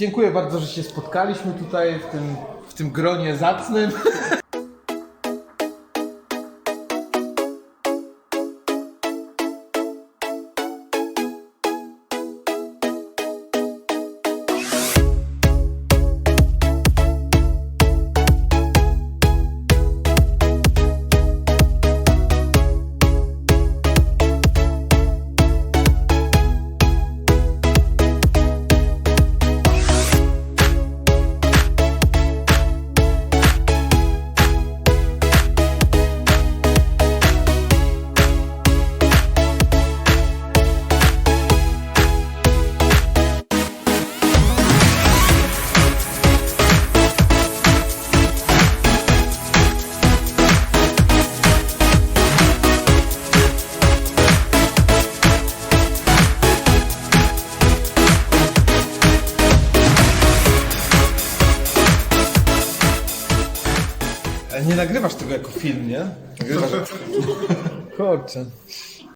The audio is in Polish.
Dziękuję bardzo, że się spotkaliśmy tutaj w tym, w tym gronie zacnym. Nie nagrywasz tego jako film, nie? Nagrywasz. Kurczę.